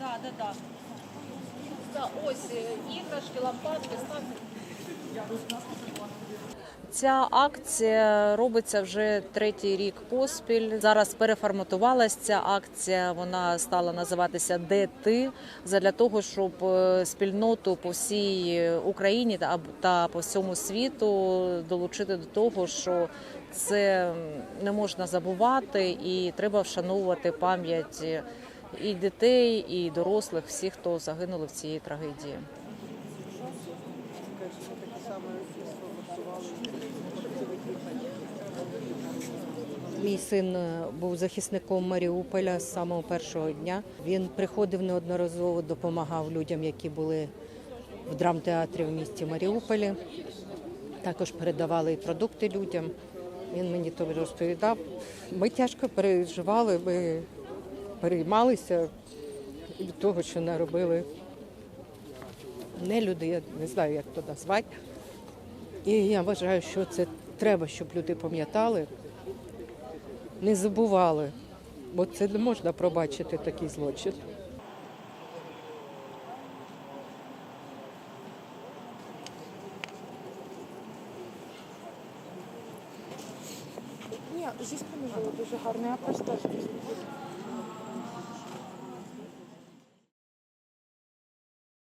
Да, да, да. Да. Ось е, іграшки, лампадки, ставки. Ця акція робиться вже третій рік поспіль. Зараз переформатувалася ця акція. Вона стала називатися Де ти для того, щоб е, спільноту по всій Україні та по всьому світу долучити до того, що це не можна забувати, і треба вшановувати пам'ять і дітей, і дорослих, всіх, хто загинули в цій трагедії. Мій син е, був захисником Маріуполя з самого першого дня. Він приходив неодноразово, допомагав людям, які були в драмтеатрі в місті Маріуполі. Також передавали продукти людям. Він мені то розповідав. Ми тяжко переживали, ми переймалися від того, що наробили не люди, я не знаю, як то назвати. І я вважаю, що це треба, щоб люди пам'ятали не забували, бо це не можна пробачити такий злочин. Ні, зі спини було дуже гарно, я просто